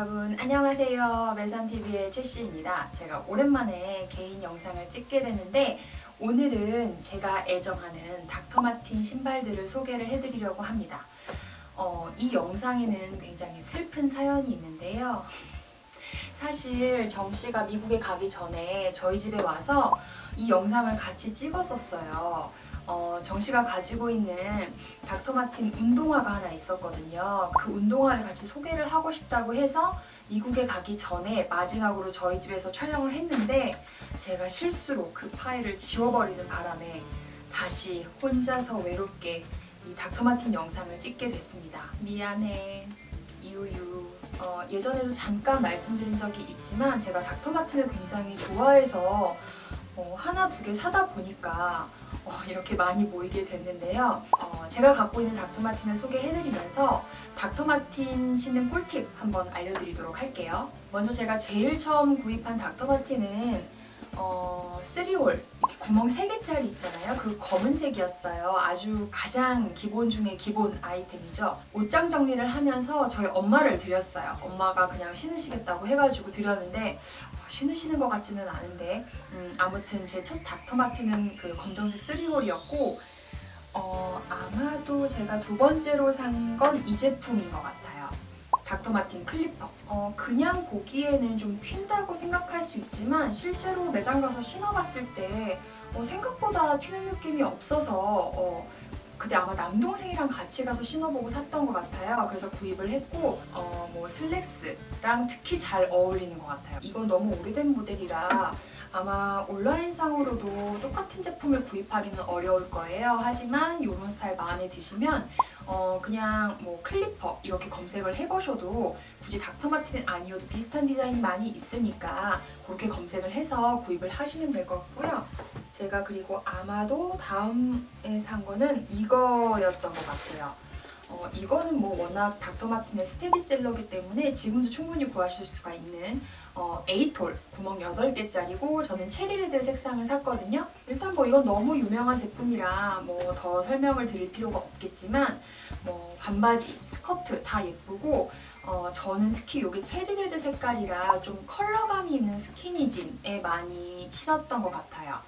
여러분 안녕하세요. 매산TV의 최씨입니다. 제가 오랜만에 개인 영상을 찍게 됐는데 오늘은 제가 애정하는 닥터마틴 신발들을 소개를 해드리려고 합니다. 어, 이 영상에는 굉장히 슬픈 사연이 있는데요. 사실 정 씨가 미국에 가기 전에 저희 집에 와서 이 영상을 같이 찍었었어요. 어, 정 씨가 가지고 있는 닥터마틴 운동화가 하나 있었거든요. 그 운동화를 같이 소개를 하고 싶다고 해서 미국에 가기 전에 마지막으로 저희 집에서 촬영을 했는데 제가 실수로 그 파일을 지워버리는 바람에 다시 혼자서 외롭게 이 닥터마틴 영상을 찍게 됐습니다. 미안해. 유유. 어, 예전에도 잠깐 말씀드린 적이 있지만 제가 닥터마틴을 굉장히 좋아해서 어, 하나 두 개 사다 보니까 어, 이렇게 많이 모이게 됐는데요. 어, 제가 갖고 있는 닥터마틴을 소개해드리면서 닥터마틴 신는 꿀팁 한번 알려드리도록 할게요. 먼저 제가 제일 처음 구입한 닥터마틴은 어, 3홀 이렇게 구멍 3개짜리 있잖아요. 그 검은색이었어요. 아주 가장 기본 중에 기본 아이템이죠. 옷장 정리를 하면서 저희 엄마를 드렸어요. 엄마가 그냥 신으시겠다고 해가지고 드렸는데 어, 신으시는 것 같지는 않은데 음, 아무튼 제 첫 닥터마틴은 그 검정색 3홀이었고 어, 아마도 제가 두 번째로 산 건 이 제품인 것 같아요. 닥터마틴 클리퍼. 어, 그냥 보기에는 좀 튄다고 생각할 수 있지만 실제로 매장 가서 신어봤을 때 어, 생각보다 튀는 느낌이 없어서 어, 그때 아마 남동생이랑 같이 가서 신어보고 샀던 것 같아요. 그래서 구입을 했고 어, 뭐 슬랙스랑 특히 잘 어울리는 것 같아요. 이건 너무 오래된 모델이라 아마 온라인상으로도 똑같은 제품을 구입하기는 어려울 거예요. 하지만 이런 스타일 마음에 드시면 어 그냥 뭐 클리퍼 이렇게 검색을 해보셔도 굳이 닥터마틴은 아니어도 비슷한 디자인이 많이 있으니까 그렇게 검색을 해서 구입을 하시면 될 것 같고요. 제가 그리고 아마도 다음에 산 거는 이거였던 것 같아요. 어, 이거는 뭐 워낙 닥터마틴의 스테디셀러기 때문에 지금도 충분히 구하실 수가 있는 어, 에이톨 구멍 8개짜리고 저는 체리레드 색상을 샀거든요. 일단 뭐 이건 너무 유명한 제품이라 뭐 더 설명을 드릴 필요가 없겠지만 뭐 반바지, 스커트 다 예쁘고 어, 저는 특히 이게 체리레드 색깔이라 좀 컬러감이 있는 스키니진에 많이 신었던 것 같아요.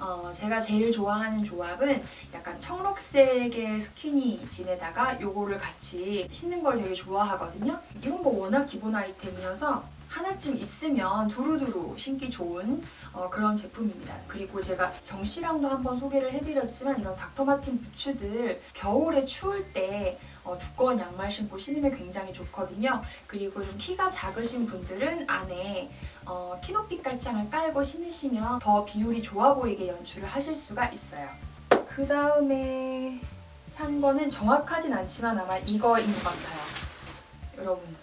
어, 제가 제일 좋아하는 조합은 약간 청록색의 스키니진에다가 요거를 같이 신는 걸 되게 좋아하거든요. 이건 뭐 워낙 기본 아이템이어서 하나쯤 있으면 두루두루 신기 좋은 어, 그런 제품입니다. 그리고 제가 정 씨랑도 한번 소개를 해드렸지만 이런 닥터마틴 부츠들 겨울에 추울 때 어, 두꺼운 양말 신고 신으면 굉장히 좋거든요. 그리고 좀 키가 작으신 분들은 안에 어, 키높이 깔창을 깔고 신으시면 더 비율이 좋아 보이게 연출을 하실 수가 있어요. 그 다음에 산 거는 정확하진 않지만 아마 이거인 것 같아요. 여러분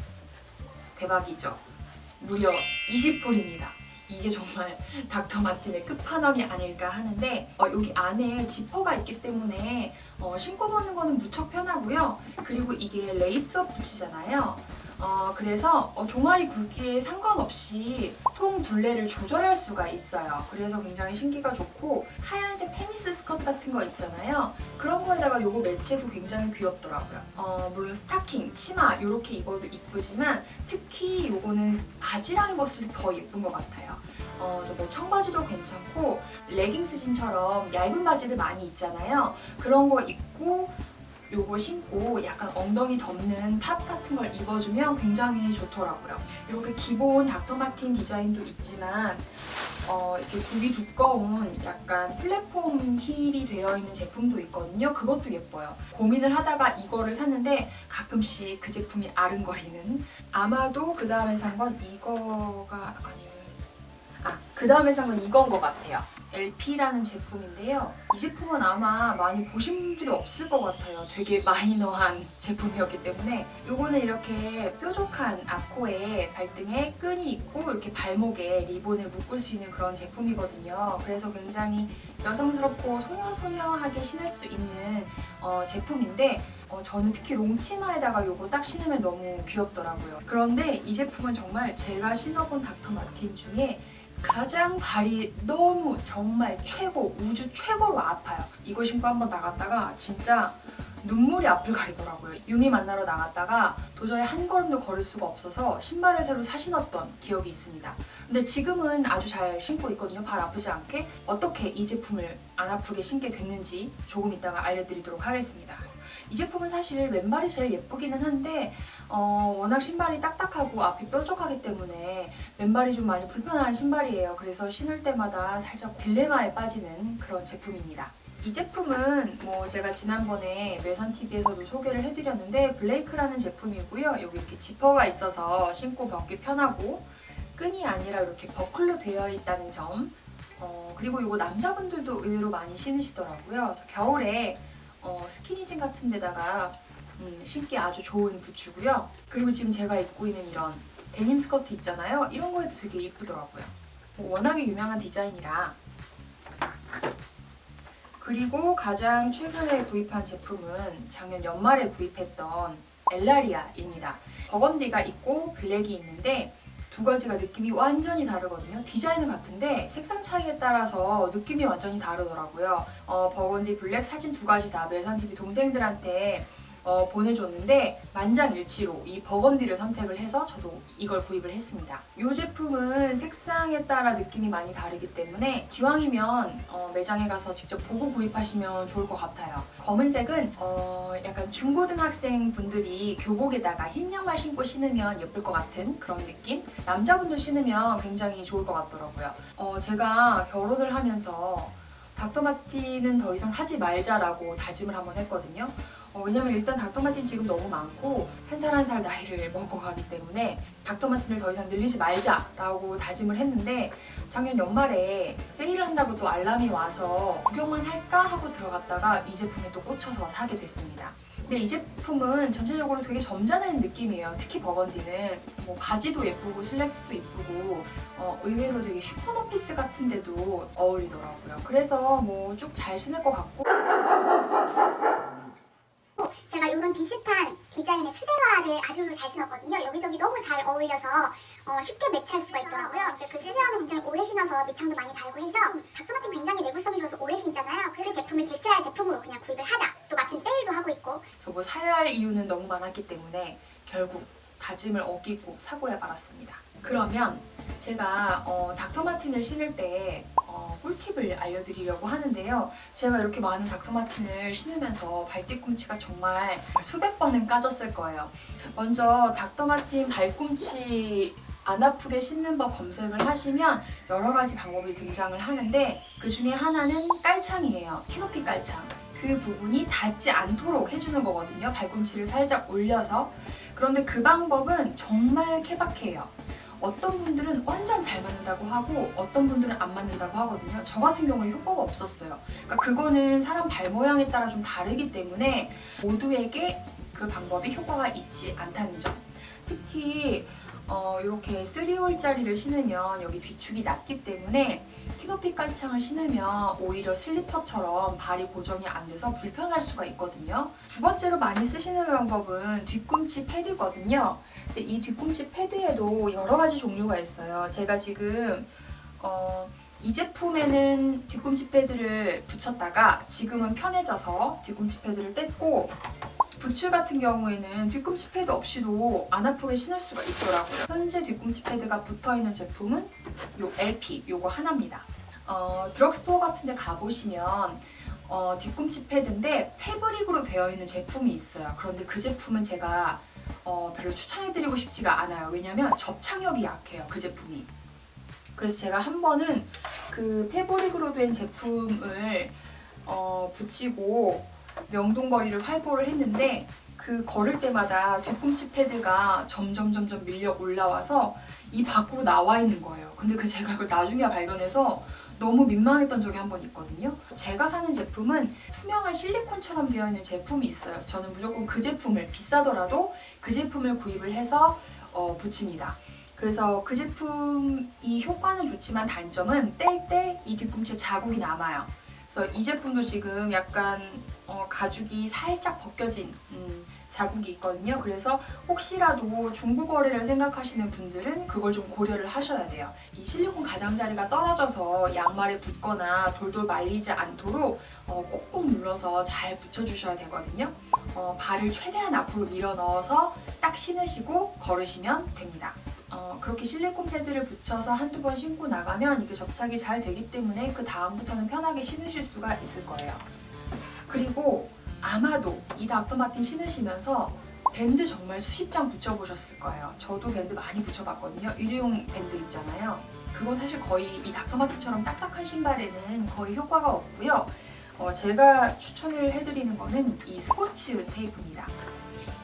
대박이죠? 무려 20불입니다. 이게 정말 닥터 마틴의 끝판왕이 아닐까 하는데 어, 여기 안에 지퍼가 있기 때문에 어, 신고 보는 거는 무척 편하고요. 그리고 이게 레이스업 부츠잖아요. 어, 그래서 어, 종아리 굵기에 상관없이 통 둘레를 조절할 수가 있어요. 그래서 굉장히 신기가 좋고 하얀색 테니스 스커트 같은 거 있잖아요. 그런 거에다가 요거 매치해도 굉장히 귀엽더라고요. 어, 물론 스타킹, 치마 이렇게 입어도 이쁘지만 특히 요거는 바지랑 입었을 때 더 예쁜 것 같아요. 어, 뭐 청바지도 괜찮고 레깅스 진처럼 얇은 바지들 많이 있잖아요. 그런 거 입고 요거 신고 약간 엉덩이 덮는 탑 같은 걸 입어주면 굉장히 좋더라고요. 이렇게 기본 닥터마틴 디자인도 있지만 어, 이렇게 굽이 두꺼운 약간 플랫폼 힐이 되어 있는 제품도 있거든요. 그것도 예뻐요. 고민을 하다가 이거를 샀는데 가끔씩 그 제품이 아른거리는 아마도 그 다음에 산 건 이거가 아니면 아, 그 다음에 산 건 이건 것 같아요. LP라는 제품인데요. 이 제품은 아마 많이 보신 분들이 없을 것 같아요. 되게 마이너한 제품이었기 때문에 요거는 이렇게 뾰족한 앞코에 발등에 끈이 있고 이렇게 발목에 리본을 묶을 수 있는 그런 제품이거든요. 그래서 굉장히 여성스럽고 소녀소녀하게 신을 수 있는 어, 제품인데 어, 저는 특히 롱치마에다가 요거 딱 신으면 너무 귀엽더라고요. 그런데 이 제품은 정말 제가 신어본 닥터 마틴 중에 가장 발이 너무 정말 최고 우주 최고로 아파요. 이거 신고 한번 나갔다가 진짜 눈물이 앞을 가리더라고요. 유미 만나러 나갔다가 도저히 한 걸음도 걸을 수가 없어서 신발을 새로 사 신었던 기억이 있습니다. 근데 지금은 아주 잘 신고 있거든요. 발 아프지 않게. 어떻게 이 제품을 안 아프게 신게 됐는지 조금 이따가 알려드리도록 하겠습니다. 이 제품은 사실 맨발이 제일 예쁘기는 한데 어, 워낙 신발이 딱딱하고 앞이 뾰족하기 때문에 맨발이 좀 많이 불편한 신발이에요. 그래서 신을 때마다 살짝 딜레마에 빠지는 그런 제품입니다. 이 제품은 뭐 제가 지난번에 멜산 TV에서도 소개를 해드렸는데 블레이크라는 제품이고요. 여기 이렇게 지퍼가 있어서 신고 벗기 편하고 끈이 아니라 이렇게 버클로 되어 있다는 점. 어, 그리고 이거 남자분들도 의외로 많이 신으시더라고요. 겨울에 어, 스키니진 같은 데다가 음, 신기 아주 좋은 부츠고요. 그리고 지금 제가 입고 있는 이런 데님 스커트 있잖아요. 이런 거에도 되게 예쁘더라고요. 뭐 워낙에 유명한 디자인이라. 그리고 가장 최근에 구입한 제품은 작년 연말에 구입했던 엘라리아입니다. 버건디가 있고 블랙이 있는데 두 가지가 느낌이 완전히 다르거든요. 디자인은 같은데 색상 차이에 따라서 느낌이 완전히 다르더라고요. 어, 버건디 블랙 사진 두 가지 다 멜산TV 동생들한테 어, 보내줬는데 만장일치로 이 버건디를 선택을 해서 저도 이걸 구입을 했습니다. 이 제품은 색상에 따라 느낌이 많이 다르기 때문에 기왕이면 어, 매장에 가서 직접 보고 구입하시면 좋을 것 같아요. 검은색은 어, 약간 중고등학생 분들이 교복에다가 흰 양말 신고 신으면 예쁠 것 같은 그런 느낌? 남자분들 신으면 굉장히 좋을 것 같더라고요. 어, 제가 결혼을 하면서 닥터마틴은 더 이상 하지 말자라고 다짐을 한번 했거든요. 어, 왜냐면 일단 닥터마틴 지금 너무 많고 한 살 한 살 나이를 먹어가기 때문에 닥터마틴을 더 이상 늘리지 말자라고 다짐을 했는데 작년 연말에 세일을 한다고 또 알람이 와서 구경만 할까 하고 들어갔다가 이 제품에 또 꽂혀서 사게 됐습니다. 근데 이 제품은 전체적으로 되게 점잖은 느낌이에요. 특히 버건디는 뭐 바지도 예쁘고 슬랙스도 예쁘고 어, 의외로 되게 슈퍼노피스 같은데도 어울리더라고요. 그래서 뭐 쭉 잘 신을 것 같고 제가 이런 비슷한 디자인의 수제화를 아주 잘 신었거든요. 여기저기 너무 잘 어울려서 어, 쉽게 매치할 수가 있더라고요. 이제 그 수제화는 굉장히 오래 신어서 밑창도 많이 달고 해서 닥터마틴 굉장히 내구성이 좋아서 오래 신잖아요. 그래서 제품을 대체할 제품으로 그냥 구입을 하자. 또 마침 세일도 하고 있고 뭐 사야 할 이유는 너무 많았기 때문에 결국 다짐을 어기고 사고야 말았습니다. 그러면 제가 어, 닥터마틴을 신을 때 어, 꿀팁을 알려드리려고 하는데요. 제가 이렇게 많은 닥터마틴을 신으면서 발뒤꿈치가 정말 수백 번은 까졌을 거예요. 먼저 닥터마틴 발꿈치 안 아프게 신는 법 검색을 하시면 여러 가지 방법이 등장을 하는데 그 중에 하나는 깔창이에요. 키높이 깔창. 그 부분이 닿지 않도록 해주는 거거든요. 발꿈치를 살짝 올려서. 그런데 그 방법은 정말 케바케예요. 어떤 분들은 완전 잘 맞는다고 하고 어떤 분들은 안 맞는다고 하거든요. 저 같은 경우에 효과가 없었어요. 그러니까 그거는 사람 발 모양에 따라 좀 다르기 때문에 모두에게 그 방법이 효과가 있지 않다는 점. 특히 어, 이렇게 3홀짜리를 신으면 여기 비축이 낮기 때문에 키높이 깔창을 신으면 오히려 슬리퍼처럼 발이 고정이 안 돼서 불편할 수가 있거든요. 두 번째로 많이 쓰시는 방법은 뒤꿈치 패드거든요. 근데 이 뒤꿈치 패드에도 여러 가지 종류가 있어요. 제가 지금 어, 이 제품에는 뒤꿈치 패드를 붙였다가 지금은 편해져서 뒤꿈치 패드를 뗐고 부츠 같은 경우에는 뒤꿈치 패드 없이도 안 아프게 신을 수가 있더라고요. 현재 뒤꿈치 패드가 붙어있는 제품은 요 LP 요거 하나입니다. 어, 드럭스토어 같은 데 가보시면 어, 뒤꿈치 패드인데 패브릭으로 되어 있는 제품이 있어요. 그런데 그 제품은 제가 어, 별로 추천해드리고 싶지가 않아요. 왜냐면 접착력이 약해요. 그 제품이. 그래서 제가 한 번은 그 패브릭으로 된 제품을 어, 붙이고 명동거리를 활보를 했는데 그 걸을 때마다 뒤꿈치 패드가 점점 점점 밀려 올라와서 이 밖으로 나와 있는 거예요. 근데 그 제가 그걸 나중에 발견해서 너무 민망했던 적이 한 번 있거든요. 제가 사는 제품은 투명한 실리콘처럼 되어 있는 제품이 있어요. 저는 무조건 그 제품을 비싸더라도 그 제품을 구입을 해서 어, 붙입니다. 그래서 그 제품이 효과는 좋지만 단점은 뗄 때 이 뒤꿈치에 자국이 남아요. 그래서 이 제품도 지금 약간 어, 가죽이 살짝 벗겨진 음, 자국이 있거든요. 그래서 혹시라도 중고거래를 생각하시는 분들은 그걸 좀 고려를 하셔야 돼요. 이 실리콘 가장자리가 떨어져서 양말에 붙거나 돌돌 말리지 않도록 어, 꼭꼭 눌러서 잘 붙여주셔야 되거든요. 어, 발을 최대한 앞으로 밀어 넣어서 딱 신으시고 걸으시면 됩니다. 어, 그렇게 실리콘 패드를 붙여서 한두 번 신고 나가면 이게 접착이 잘 되기 때문에 그 다음부터는 편하게 신으실 수가 있을 거예요. 그리고 아마도 이 닥터마틴 신으시면서 밴드 정말 수십 장 붙여보셨을 거예요. 저도 밴드 많이 붙여봤거든요. 일회용 밴드 있잖아요. 그건 사실 거의 이 닥터마틴처럼 딱딱한 신발에는 거의 효과가 없고요. 어, 제가 추천을 해드리는 거는 이 스포츠 테이프입니다.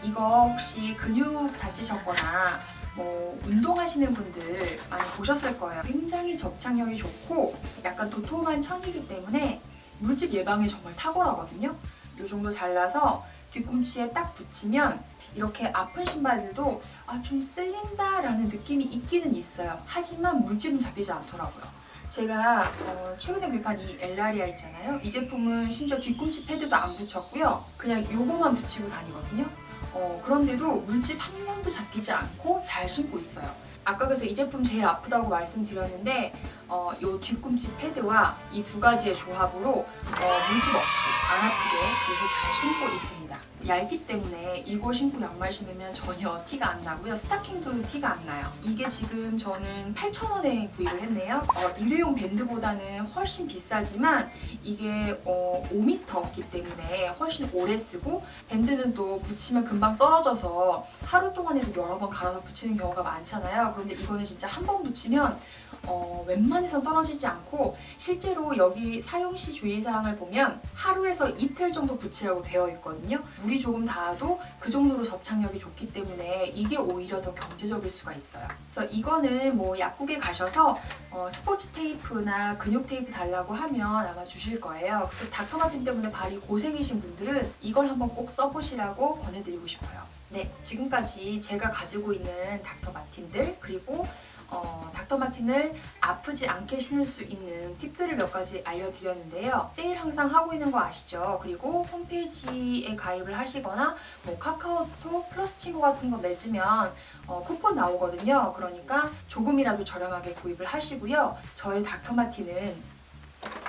이거 혹시 근육 다치셨거나 뭐 운동하시는 분들 많이 보셨을 거예요. 굉장히 접착력이 좋고 약간 도톰한 천이기 때문에 물집 예방에 정말 탁월하거든요. 이 정도 잘라서 뒤꿈치에 딱 붙이면 이렇게 아픈 신발들도 아, 좀 쓸린다라는 느낌이 있기는 있어요. 하지만 물집은 잡히지 않더라고요. 제가 어, 최근에 구입한 이 엘라리아 있잖아요. 이 제품은 심지어 뒤꿈치 패드도 안 붙였고요. 그냥 요거만 붙이고 다니거든요. 어, 그런데도 물집 한 면도 잡히지 않고 잘 신고 있어요. 아까 그래서 이 제품 제일 아프다고 말씀드렸는데 어, 요 뒤꿈치 패드와 이 두 가지의 조합으로 어, 물집 없이 안 아프게 요새 잘 신고 있습니다. 얇기 때문에 이거 신고 양말 신으면 전혀 티가 안 나고요. 스타킹도 티가 안 나요. 이게 지금 저는 8,000원에 구입을 했네요. 어, 일회용 밴드보다는 훨씬 비싸지만 이게 어, 5m이기 때문에 훨씬 오래 쓰고 밴드는 또 붙이면 금방 떨어져서 하루 동안에도 여러 번 갈아서 붙이는 경우가 많잖아요. 그런데 이거는 진짜 한 번 붙이면 어, 웬만해선 떨어지지 않고 실제로 여기 사용 시 주의사항을 보면 하루에서 이틀 정도 붙이라고 되어 있거든요. 물이 조금 닿아도 그 정도로 접착력이 좋기 때문에 이게 오히려 더 경제적일 수가 있어요. 그래서 이거는 뭐 약국에 가셔서 어, 스포츠 테이프나 근육 테이프 달라고 하면 아마 주실 거예요. 그 닥터마틴 때문에 발이 고생이신 분들은 이걸 한번 꼭 써보시라고 권해드리고 싶어요. 네, 지금까지 제가 가지고 있는 닥터마틴들 그리고 어, 닥터마틴을 아프지 않게 신을 수 있는 팁들을 몇 가지 알려드렸는데요. 세일 항상 하고 있는 거 아시죠? 그리고 홈페이지에 가입을 하시거나 뭐 카카오톡 플러스 친구 같은 거 맺으면 어, 쿠폰 나오거든요. 그러니까 조금이라도 저렴하게 구입을 하시고요. 저의 닥터마틴은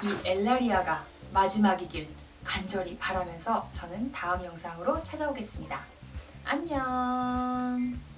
이 엘라리아가 마지막이길 간절히 바라면서 저는 다음 영상으로 찾아오겠습니다. 안녕.